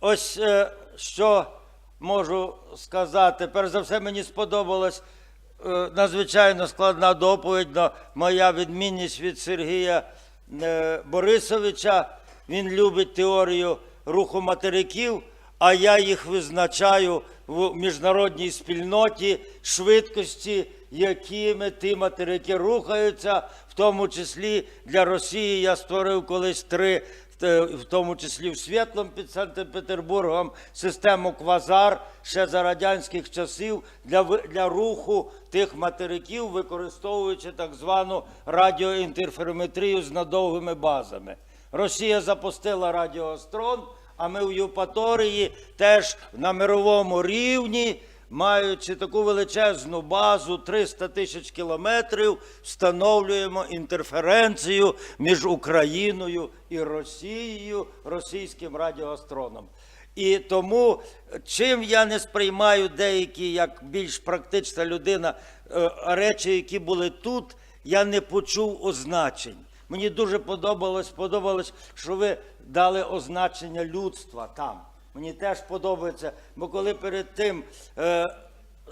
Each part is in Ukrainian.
Ось е, що можу сказати. Перш за все, мені сподобалась е, надзвичайно складна доповідь, но моя відмінність від Сергія е, Борисовича. Він любить теорію руху материків, а я їх визначаю в міжнародній спільноті швидкості, якими ті материки рухаються, в тому числі для Росії я створив колись три в тому числі в Світлом під Санкт-Петербургом, систему квазар ще за радянських часів для, для руху тих материків, використовуючи так звану радіоінтерферометрію з надовгими базами. Росія запустила радіоастрон, а ми в Євпаторії теж на мировому рівні маючи таку величезну базу 300 тисяч кілометрів, встановлюємо інтерференцію між Україною і Росією, російським радіоастроном. І тому, чим я не сприймаю деякі, як більш практична людина, е, речі, які були тут, я не почув означень. Мені дуже подобалось, подобалось, що ви дали означення людства там. Мені теж подобається, бо коли перед тим е,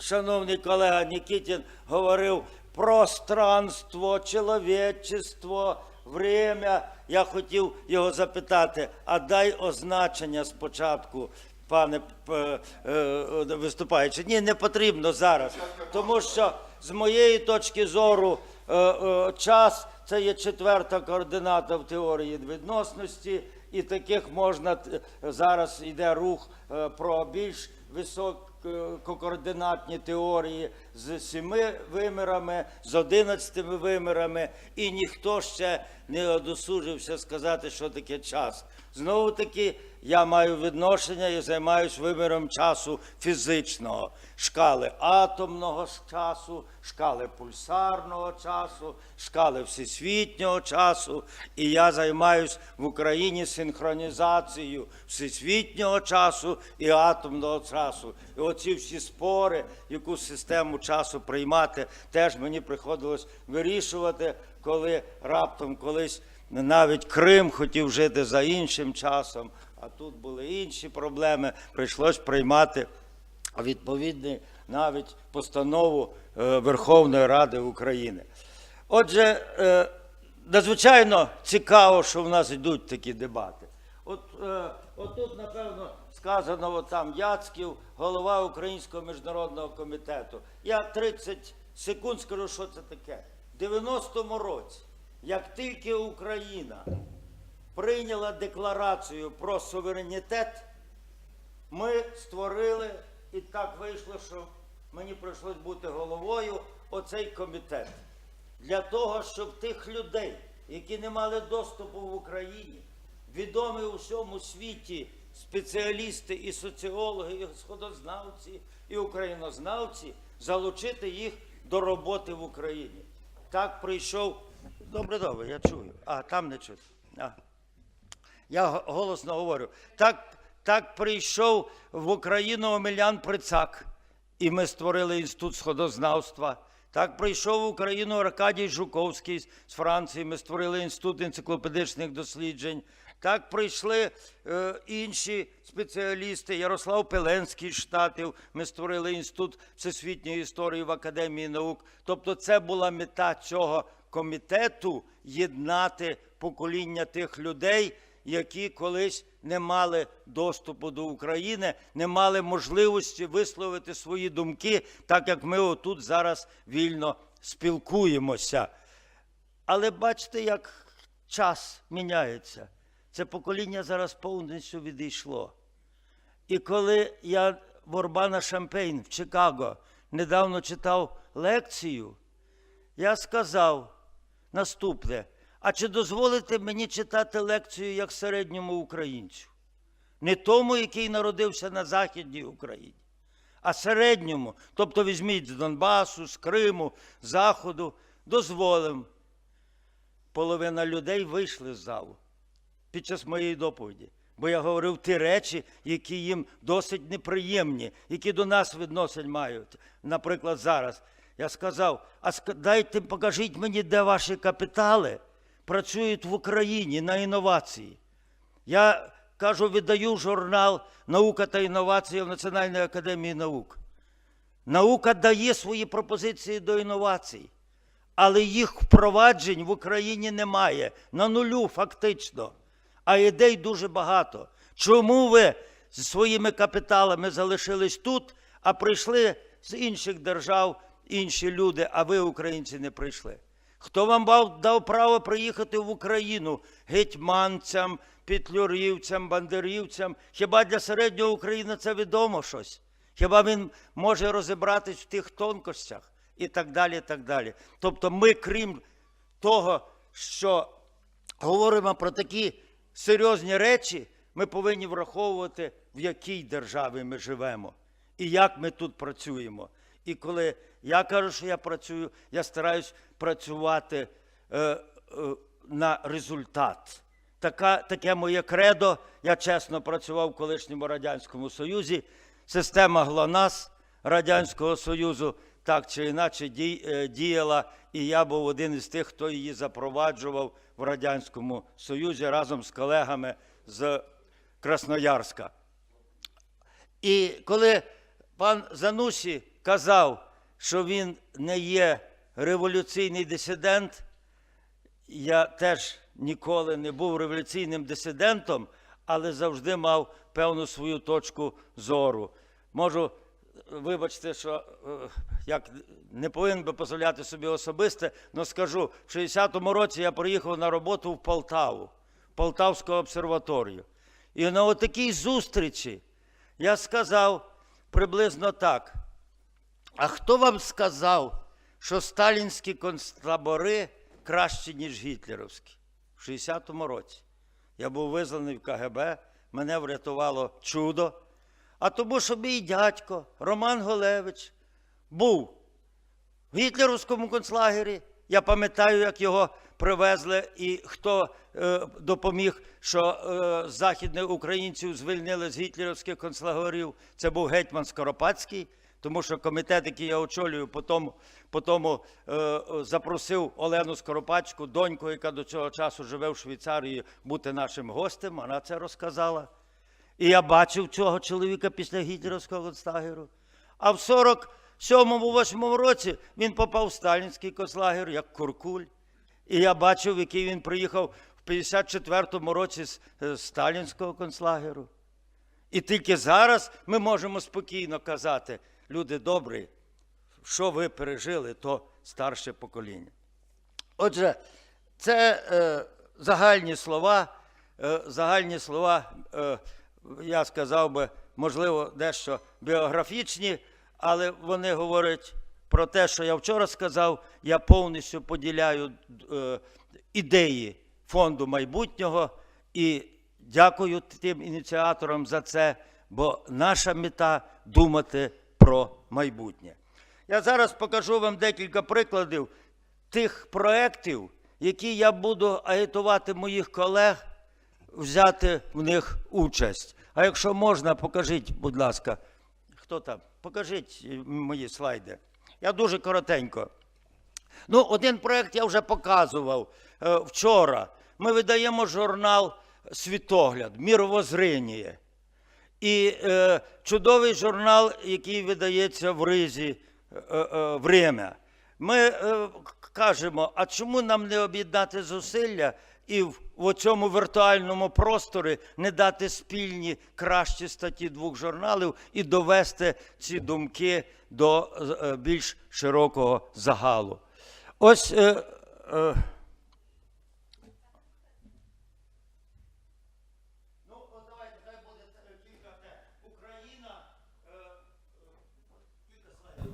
шановний колега Нікітін говорив пространство, чоловічество, время, я хотів його запитати, а дай означення спочатку, пане е, е, виступаючи. Ні, не потрібно зараз, тому що з моєї точки зору час це є четверта координата в теорії відносності, і таких можна зараз йде рух е, про більш висококоординатні теорії з сіми вимірами, з одинадцятими вимірами, і ніхто ще не одосужився сказати, що таке час. Знову таки, я маю відношення і займаюся виміром часу фізичного, шкали атомного часу, шкали пульсарного часу, шкали всесвітнього часу. І я займаюся в Україні синхронізацією всесвітнього часу і атомного часу. І оці всі спори, яку систему часу приймати, теж мені приходилось вирішувати, коли раптом колись навіть Крим хотів жити за іншим часом, а тут були інші проблеми. Прийшлось приймати відповідний навіть постанову е, Верховної Ради України. Отже, е, надзвичайно цікаво, що в нас йдуть такі дебати. От, е, отут, напевно, сказано от там Яцьків, голова Українського міжнародного комітету. Я 30 секунд скажу, що це таке. В 90-му році, як тільки Україна прийняла декларацію про суверенітет, ми створили, і так вийшло, що мені прийшлось бути головою оцей комітет. Для того, щоб тих людей, які не мали доступу в Україні, відомі у всьому світі спеціалісти і соціологи, і сходознавці, і українознавці, залучити їх до роботи в Україні. Так прийшов. Добре, добре, я чую. А, там не чую. А. Я голосно говорю. Так, так прийшов в Україну Омелян Прицак, і ми створили інститут сходознавства. Так прийшов в Україну Аркадій Жуковський з Франції. Ми створили інститут енциклопедичних досліджень. Так прийшли е, інші спеціалісти. Ярослав Пеленський з Штатів. Ми створили інститут всесвітньої історії в Академії наук. Тобто, це була мета цього комітету єднати покоління тих людей, які колись не мали доступу до України, не мали можливості висловити свої думки, так як ми отут зараз вільно спілкуємося. Але бачите, як час міняється. Це покоління зараз повністю відійшло. І коли я в Орбана Шампейн в Чикаго недавно читав лекцію, я сказав наступне: а чи дозволите мені читати лекцію як середньому українцю? Не тому, який народився на Західній Україні, а середньому, тобто візьміть з Донбасу, з Криму, Заходу, дозволимо. Половина людей вийшли з залу під час моєї доповіді. Бо я говорив ті речі, які їм досить неприємні, які до нас відносин мають. Наприклад, зараз я сказав: а дайте, покажіть мені, де ваші капітали працюють в Україні на інновації. Я кажу, видаю журнал Наука та інновація в Національній академії наук. Наука дає свої пропозиції до інновацій, але їх впроваджень в Україні немає. На нулю фактично. А ідей дуже багато. Чому ви зі своїми капіталами залишились тут, а прийшли з інших держав інші люди, а ви, українці, не прийшли? Хто вам дав право приїхати в Україну гетьманцям, петлюрівцям, бандерівцям? Хіба для середнього України це відомо щось? Хіба він може розібратись в тих тонкостях і так далі. і так далі. Тобто ми, крім того, що говоримо про такі серйозні речі, ми повинні враховувати, в якій державі ми живемо і як ми тут працюємо. І коли я кажу, що я працюю, я стараюсь працювати е, е, на результат. Така, таке моє кредо. Я чесно працював в колишньому Радянському Союзі. Система ГЛОНАС Радянського Союзу так чи інакше е, діяла, і я був один із тих, хто її запроваджував в Радянському Союзі разом з колегами з Красноярська. І коли пан Занусі казав, що він не є революційний дисидент, я теж ніколи не був революційним дисидентом, але завжди мав певну свою точку зору. Можу, вибачте, що е, як не повинен би дозволяти собі особисте, але скажу, в 60-му році я приїхав на роботу в Полтаву, в Полтавську обсерваторію. І на отакій зустрічі я сказав приблизно так. А хто вам сказав, що сталінські концтабори кращі, ніж гітлерівські? В 60-му році. Я був визваний в КГБ, мене врятувало чудо. А тому, що мій дядько Роман Голевич був в гітлерівському концлагері. Я пам'ятаю, як його привезли, і хто е, допоміг, що е, західних українців звільнили з гітлерівських концлагерів. Це був гетьман Скоропадський, тому що комітет, який я очолюю, потім, потім е, запросив Олену Скоропадську, доньку, яка до цього часу живе в Швейцарії, бути нашим гостем. Вона це розказала. І я бачив цього чоловіка після гітлерівського концлагеру. А в 47-8 році він попав в сталінський концлагер як Куркуль. І я бачив, який він приїхав в 54-му році з, е, сталінського концлагеру. І тільки зараз ми можемо спокійно казати, люди добрі, що ви пережили, то старше покоління. Отже, це е, загальні слова, е, загальні слова, е, я сказав би, можливо, дещо біографічні, але вони говорять про те, що я вчора сказав, я повністю поділяю е, ідеї фонду майбутнього і дякую тим ініціаторам за це, бо наша мета думати про майбутнє. Я зараз покажу вам декілька прикладів тих проєктів, які я буду агітувати моїх колег взяти в них участь. А якщо можна, покажіть, будь ласка, хто там? Покажіть мої слайди. Я дуже коротенько. Ну, один проєкт я вже показував е, вчора. Ми видаємо журнал Світогляд, Міровоззріння. І е, чудовий журнал, який видається в Ризі е, е, «Время». Ми е, кажемо, а чому нам не об'єднати зусилля і в, цьому віртуальному просторі не дати спільні кращі статті двох журналів і довести ці думки до е, більш широкого загалу. Ось. Е, е, Ну, е, е, е.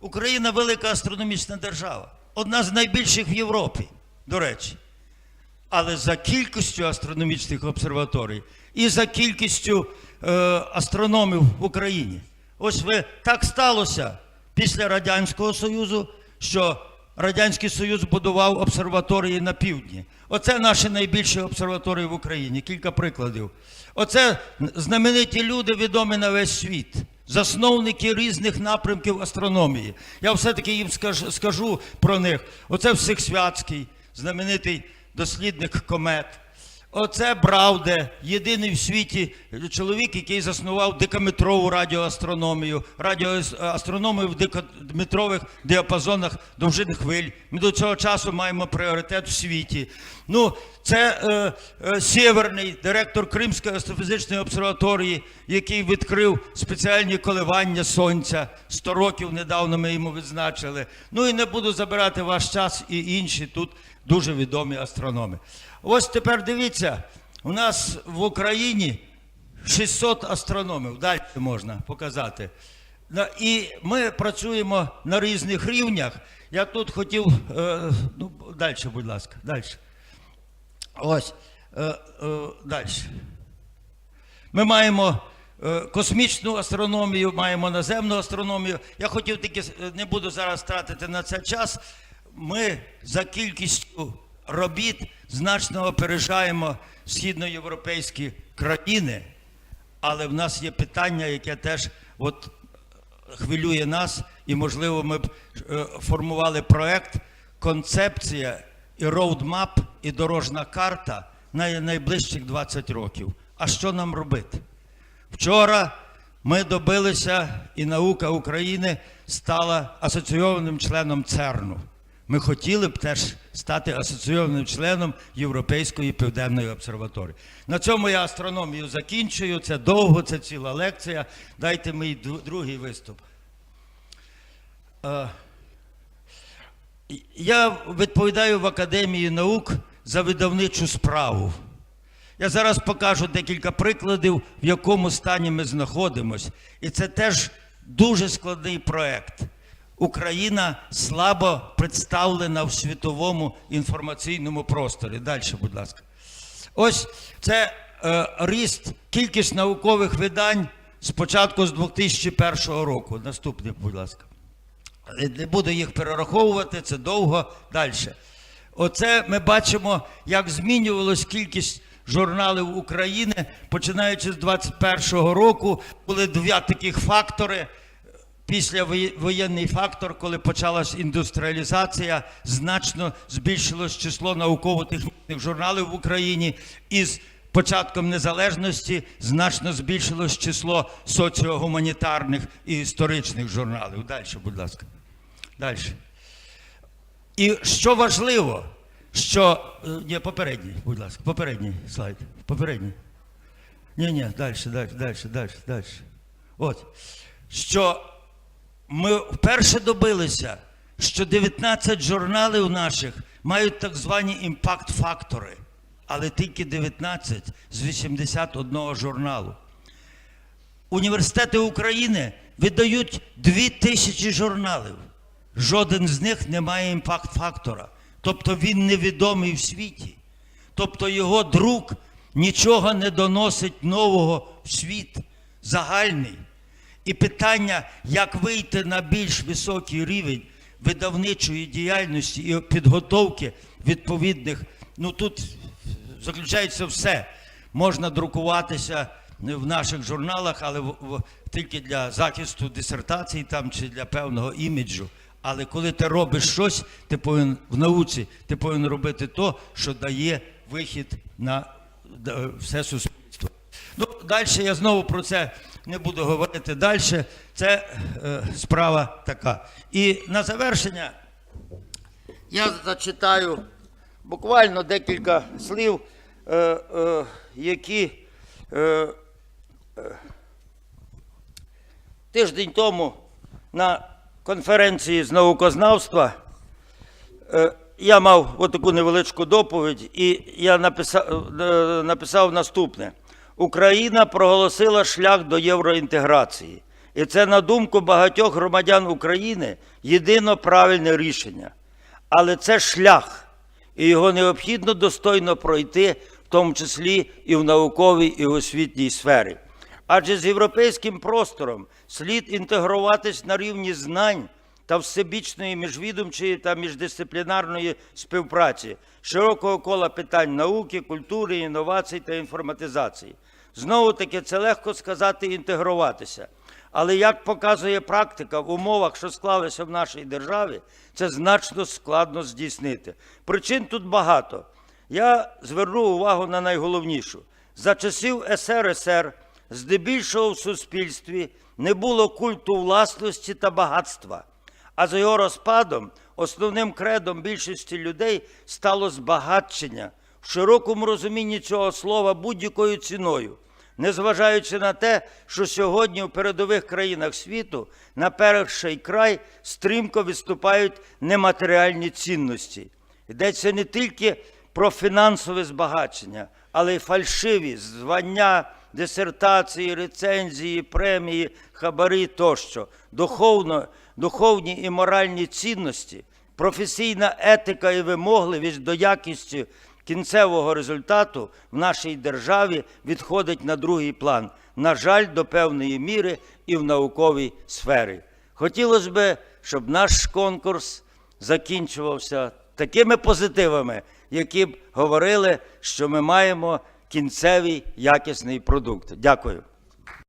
Україна велика астрономічна держава. Одна з найбільших в Європі, до речі. Але за кількістю астрономічних обсерваторій і за кількістю е, астрономів в Україні. Ось ви так сталося після Радянського Союзу, що Радянський Союз будував обсерваторії на півдні. Оце наші найбільші обсерваторії в Україні. Кілька прикладів. Оце знамениті люди, відомі на весь світ. Засновники різних напрямків астрономії. Я все-таки їм скажу, скажу про них. Оце Всехсвятський, знаменитий дослідник комет. Оце Бравде, єдиний в світі чоловік, який заснував декаметрову радіоастрономію, радіоастрономію в декаметрових діапазонах довжини хвиль. Ми до цього часу маємо пріоритет в світі. Ну, це е, е, Сєверний, директор Кримської астрофізичної обсерваторії, який відкрив спеціальні коливання сонця. 100 років недавно ми йому відзначили. Ну і не буду забирати ваш час і інші тут дуже відомі астрономи. Ось тепер дивіться, у нас в Україні 600 астрономів, далі можна показати. І ми працюємо на різних рівнях. Я тут хотів, е, ну, далі, будь ласка, далі. Ось, е, е, далі. Ми маємо космічну астрономію, маємо наземну астрономію. Я хотів тільки не буду зараз тратити на це час. Ми за кількістю робіт значно опережаємо східноєвропейські країни, але в нас є питання, яке теж от хвилює нас, і можливо ми б е, формували проект, концепція і роудмап, і дорожна карта на найближчих 20 років. А що нам робити? Вчора ми добилися, і наука України стала асоційованим членом ЦЕРНу. Ми хотіли б теж стати асоційованим членом Європейської південної обсерваторії. На цьому я астрономію закінчую. Це довго, це ціла лекція. Дайте мій другий виступ. Е, Я відповідаю в Академії наук за видавничу справу. Я зараз покажу декілька прикладів, в якому стані ми знаходимося. І це теж дуже складний проект. Україна слабо представлена в світовому інформаційному просторі. Далі, будь ласка. Ось це е, ріст, кількість наукових видань спочатку з 2001 року. Наступний, будь ласка. Е, Не буду їх перераховувати, це довго. Далі. Оце ми бачимо, як змінювалась кількість журналів України, починаючи з 21-го року. Були два таких фактори. Після воє- воєнний фактор, коли почалась індустріалізація, значно збільшилось число науково-технічних журналів в Україні. І з початком незалежності значно збільшилось число соціогуманітарних і історичних журналів. Далі, будь ласка. Далі. І що важливо, що. е, Ні, попередній, будь ласка, попередній слайд. Попередній. Ні, ні, далі, далі, далі, далі, далі. От. Що ми вперше добилися, що 19 журналів наших мають так звані імпакт-фактори, але тільки 19 з 81 журналу. Університети України видають 2000 журналів. Жоден з них не має імпакт-фактора. Тобто він невідомий в світі. Тобто його друк нічого не доносить нового в світ, загальний. І питання, як вийти на більш високий рівень видавничої діяльності і підготовки відповідних, ну тут заключається все. Можна друкуватися в наших журналах, але в, в- тільки для захисту дисертацій там чи для певного іміджу. Але коли ти робиш щось, ти повинен в науці, ти повинен робити то, що дає вихід на все суспільство. Ну, далі я знову про це не буду говорити далі. Це е, справа така. І на завершення я зачитаю буквально декілька слів, е, е, які е, е, тиждень тому на конференції з наукознавства е, я мав отаку невеличку доповідь, і я написав, е, написав наступне: Україна проголосила шлях до євроінтеграції. І це, на думку багатьох громадян України, єдино правильне рішення. Але це шлях, і його необхідно достойно пройти, в тому числі і в науковій і в освітній сфері. Адже з європейським простором слід інтегруватись на рівні знань та всебічної міжвідомчої та міждисциплінарної співпраці, широкого кола питань науки, культури, інновацій та інформатизації. Знову таки, це легко сказати інтегруватися. Але як показує практика, в умовах, що склалися в нашій державі, це значно складно здійснити. Причин тут багато. Я зверну увагу на найголовнішу. За часів СРСР здебільшого в суспільстві не було культу власності та багатства. А за його розпадом основним кредом більшості людей стало збагачення в широкому розумінні цього слова будь-якою ціною, незважаючи на те, що сьогодні у передових країнах світу на перший край стрімко відступають нематеріальні цінності. Йдеться не тільки про фінансове збагачення, але й фальшиві звання, дисертації, рецензії, премії, хабарі тощо, духовно, духовні і моральні цінності, професійна етика і вимогливість до якості кінцевого результату в нашій державі відходить на другий план. На жаль, до певної міри і в науковій сфері. Хотілося б, щоб наш конкурс закінчувався такими позитивами, які б говорили, що ми маємо кінцевий якісний продукт. Дякую.